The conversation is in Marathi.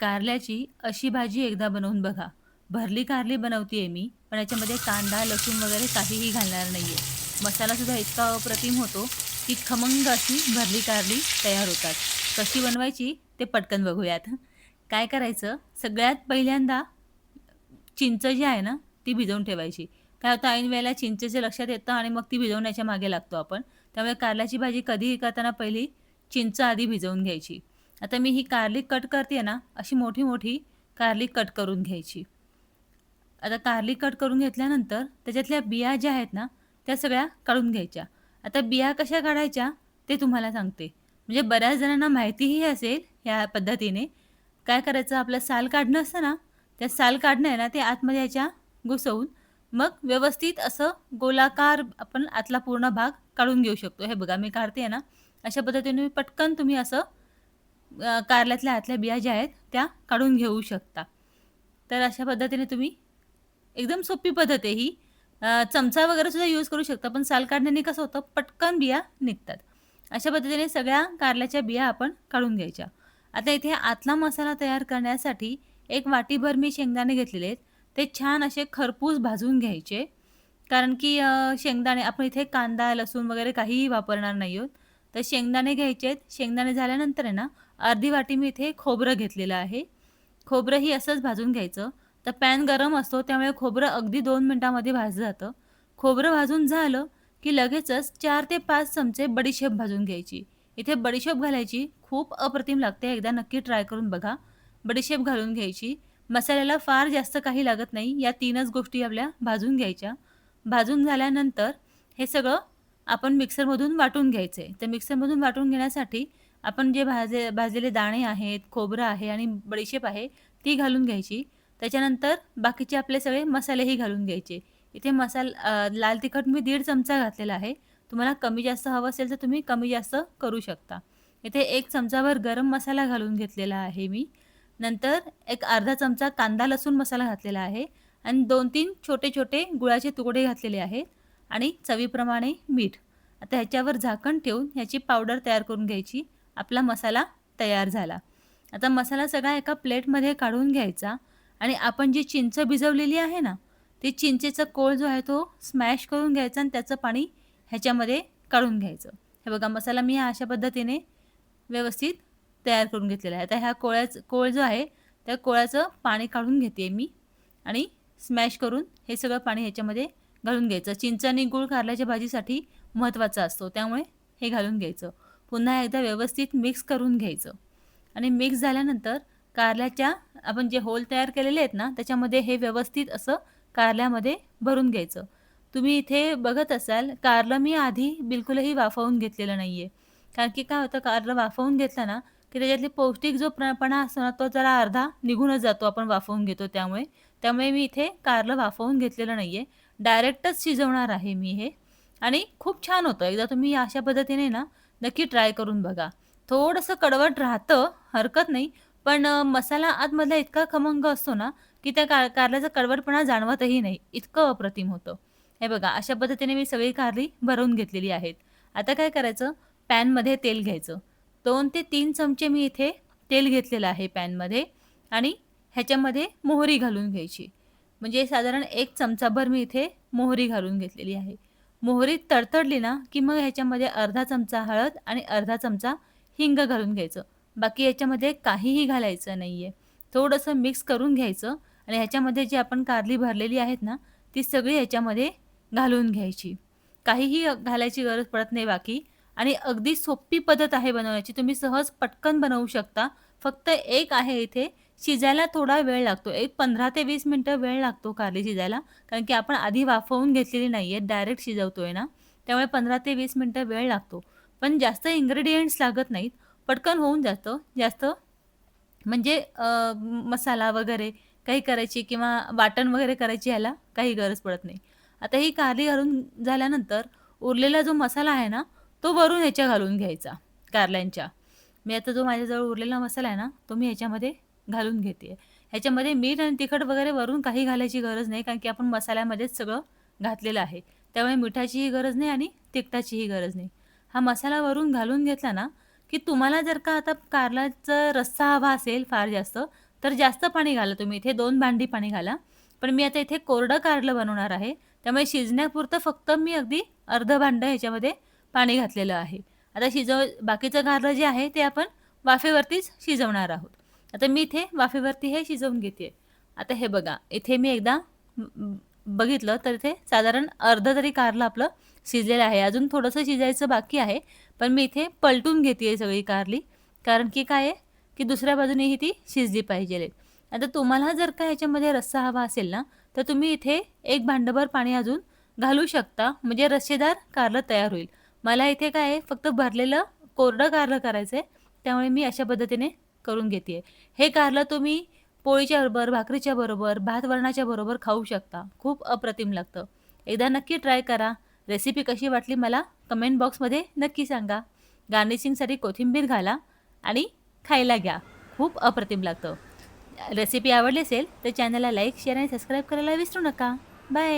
कारल्याची अशी भाजी एकदा बनवून बघा. भरली कारली बनवतीये मी, पण याच्यामध्ये कांदा, लसूण वगैरे काहीही घालणार नाही आहे मसालासुद्धा इतका अप्रतिम होतो, की खमंग अशी भरली कारली तयार होतात. कशी बनवायची ते पटकन बघूयात. काय करायचं, सगळ्यात पहिल्यांदा चिंच जी आहे ना, ती भिजवून ठेवायची. काय होतं ऐन वेळेला चिंचेचं लक्षात येतं आणि मग ती भिजवण्याच्या मागे लागतो आपण. त्यामुळे कारल्याची भाजी कधीही करताना पहिली चिंच आधी भिजवून घ्यायची. आता मी ही कारली कट करते ना, अशी मोठी-मोठी कारली कट करून घ्यायची. आता कारली कट करून घेतल्यानंतर त्याच्यातल्या बिया ज्या आहेत ना, त्या सगळ्या काढून घ्यायच्या. आता बिया कशा काढायच्या ते तुम्हाला सांगते. म्हणजे बऱ्याच जणांना माहितीही असेल ह्या पद्धतीने. काय करायचं आपलं साल काढणं असतं ना, त्या साल काढणं आहे ना, ते आतमध्ये याच्या घुसवून मग व्यवस्थित असं गोलाकार आपण आतला पूर्ण भाग काढून घेऊ शकतो. हे बघा मी काढते ना, अशा पद्धतीने पटकन तुम्ही असं कारल्यातल्या आतल्या बिया ज्या आहेत त्या काढून घेऊ शकता. तर अशा पद्धतीने तुम्ही एकदम सोपी पद्धत आहे ही. चमचा वगैरे सुद्धा यूज करू शकता, पण साल काढण्याने कसं होतं पटकन बिया निघतात. अशा पद्धतीने सगळ्या कारल्याच्या बिया आपण काढून घ्यायच्या. आता इथे आतला मसाला तयार करण्यासाठी एक वाटीभर मी शेंगदाणे घेतलेले आहेत. ते छान असे खरपूस भाजून घ्यायचे. कारण की शेंगदाणे आपण इथे कांदा, लसूण वगैरे काहीही वापरणार नाही आहोत. तर शेंगदाणे घ्यायचे आहेत. शेंगदाणे झाल्यानंतर आहे ना, अर्धी वाटी मी इथे खोबरं घेतलेलं आहे. खोबरंही असंच भाजून घ्यायचं. तर पॅन गरम असतो त्यामुळे खोबरं अगदी दोन मिनटामध्ये भाजलं जातं. खोबरं भाजून झालं, की लगेचच चार ते पाच चमचे बडीशेप भाजून घ्यायची. इथे बडीशेप घालायची खूप अप्रतिम लागते. एकदा नक्की ट्राय करून बघा. बडीशेप घालून घ्यायची. मसाल्याला फार जास्त काही लागत नाही. या तीनच गोष्टी आपल्या भाजून घ्यायच्या. भाजून झाल्यानंतर हे सगळं आपण मिक्सरमधून वाटून घ्यायचे तर मिक्सरमधून वाटून घेण्यासाठी आपण जे भाजे भाजलेले दाणे आहेत, खोबरं आहे आणि बडीशेप आहे, ती घालून घ्यायची. त्याच्यानंतर बाकीचे आपले सगळे मसालेही घालून घ्यायचे. इथे मसाल लाल तिखट मी दीड चमचा घातलेला आहे. तुम्हाला कमी जास्त हवं असेल तर तुम्ही कमी जास्त करू शकता. इथे एक चमचाभर गरम मसाला घालून घेतलेला आहे मी. नंतर एक अर्धा चमचा कांदा लसूण मसाला घातलेला आहे आणि 2-3 छोटे-छोटे गुळाचे तुकडे घातलेले आहेत आणि चवीप्रमाणे मीठ. आता ह्याच्यावर झाकण ठेवून ह्याची पावडर तयार करून घ्यायची. आपला मसाला तयार झाला. आता मसाला सगळा एका प्लेटमध्ये काढून घ्यायचा आणि आपण जी चिंच भिजवलेली आहे ना, ते चिंचेचा कोळ जो आहे तो स्मॅश करून घ्यायचा आणि त्याचं पाणी ह्याच्यामध्ये काढून घ्यायचं. हे बघा मसाला मी अशा पद्धतीने व्यवस्थित तयार करून घेतलेला आहे. आता ह्या कोळ्याचं कोळ जो आहे, त्या कोळ्याचं पाणी काढून घेते मी आणि स्मॅश करून हे सगळं पाणी ह्याच्यामध्ये घालून घ्यायचं. चिंच आणि गूळ कारल्याच्या भाजीसाठी महत्त्वाचा असतो. त्यामुळे हे घालून घ्यायचं. पुन्हा एकदा व्यवस्थित मिक्स करून घ्यायचं आणि मिक्स झाल्यानंतर कारल्याच्या आपण जे होल तयार केलेले आहेत ना, त्याच्यामध्ये हे व्यवस्थित असं कारल्यामध्ये भरून घ्यायचं. तुम्ही इथे बघत असाल कारलं मी आधी बिलकुलही वाफवून घेतलेलं नाही आहे कारण की काय होतं कारलं वाफवून घेतलं ना, की त्याच्यातले पौष्टिक जो प्रपणा असतो ना, तो जरा अर्धा निघूनच जातो आपण वाफवून घेतो त्यामुळे. त्यामुळे मी इथे कारलं वाफवून घेतलेलं नाही आहे डायरेक्टच शिजवणार आहे मी हे आणि खूप छान होतं. एकदा तुम्ही अशा पद्धतीने ना, नक्की ट्राय करून बघा. थोडंसं कडवट राहतं, हरकत नाही. पण मसाला आतमधला इतका खमंग असतो ना, की त्या कार कारल्याचा कडवटपणा जाणवतही नाही. इतकं अप्रतिम होतं. हे बघा अशा पद्धतीने मी सगळी कारली भरवून घेतलेली आहेत. आता काय करायचं, पॅनमध्ये तेल घ्यायचं. दोन ते तीन चमचे मी इथे तेल घेतलेलं आहे पॅनमध्ये आणि ह्याच्यामध्ये मोहरी घालून घ्यायची. म्हणजे साधारण एक चमचाभर मी इथे मोहरी घालून घेतलेली आहे. मोहरी तडतडली ना, की मग ह्याच्यामध्ये अर्धा चमचा हळद आणि अर्धा चमचा हिंग घालून घ्यायचं. बाकी याच्यामध्ये काहीही घालायचं नाहीये. थोडंसं मिक्स करून घ्यायचं आणि ह्याच्यामध्ये जी आपण कारली भरलेली आहेत ना, ती सगळी ह्याच्यामध्ये घालून घ्यायची. काहीही घालायची गरज पडत नाही बाकी आणि अगदी सोपी पद्धत आहे बनवण्याची. तुम्ही सहज पटकन बनवू शकता. फक्त एक आहे इथे शिजायला थोडा वेळ लागतो. एक 15 ते वीस मिनटं वेळ लागतो कारली शिजायला. कारण की आपण आधी वाफवून घेतलेली नाही आहे डायरेक्ट शिजवतोय ना, त्यामुळे 15 ते वीस मिनटं वेळ लागतो. पण जास्त इन्ग्रीडियंट्स लागत नाहीत. पटकन होऊन जातं. जास्त म्हणजे मसाला वगैरे काही करायची किंवा वाटण वगैरे करायची ह्याला काही गरज पडत नाही. आता ही कारली घालून झाल्यानंतर उरलेला जो मसाला आहे ना, तो वरून ह्याच्या घालून घ्यायचा कारल्यांच्या. मी आता जो माझ्याजवळ उरलेला मसाला आहे ना, तो मी ह्याच्यामध्ये घालून घेते ह्याच्यामध्ये मीठ आणि तिखट वगैरे वरून काही घालायची गरज नाही, कारण की आपण मसाल्यामध्येच सगळं घातलेलं आहे. त्यामुळे मिठाचीही गरज नाही आणि तिखटाचीही गरज नाही. हा मसाला वरून घालून घेतला ना, की तुम्हाला जर का आता कारलाचा रस्सा हवा असेल फार जास्त, तर जास्त पाणी घाला तुम्ही. इथे दोन भांडी पाणी घाला. पण मी आता इथे कोरडं कारलं बनवणार आहे. त्यामुळे शिजण्यापुरतं फक्त मी अगदी अर्धं भांडं ह्याच्यामध्ये पाणी घातलेलं आहे. आता शिजव बाकीचं कारलं जे आहे ते आपण वाफेवरतीच शिजवणार आहोत. आता मी इथे वाफेवरती हे शिजवून घेते. आता हे बघा इथे मी एकदा बघितलं तर इथे साधारण अर्ध तरी कारलं आपलं शिजलेलं आहे. अजून थोडंसं शिजायचं बाकी आहे पण मी इथे पलटून घेते सगळी कारली. कारण की काय आहे? की दुसऱ्या बाजूनेही ती शिजली पाहिजे. आता तुम्हाला जर का ह्याच्यामध्ये रस्सा हवा असेल ना तर तुम्ही इथे एक भांडभर पाणी अजून घालू शकता. म्हणजे रस्सेदार कारलं तयार होईल. मला इथे काय आहे? फक्त भरलेलं कोरडं कारलं करायचं आहे त्यामुळे मी अशा पद्धतीने करून घेते. हे कारलं तुम्ही पोळीच्या बरोबर भाकरीच्या बरोबर भात वरणाच्या बरोबर खाऊ शकता. खूप अप्रतिम लागतं. एकदा नक्की ट्राय करा. रेसिपी कशी वाटली मला कमेंट बॉक्समध्ये नक्की सांगा. गार्निशिंगसाठी कोथिंबीर घाला आणि खायला घ्या. खूप अप्रतिम लागतं. रेसिपी आवडली असेल तर चॅनलला लाईक शेअर आणि सबस्क्राईब करायला विसरू नका. बाय.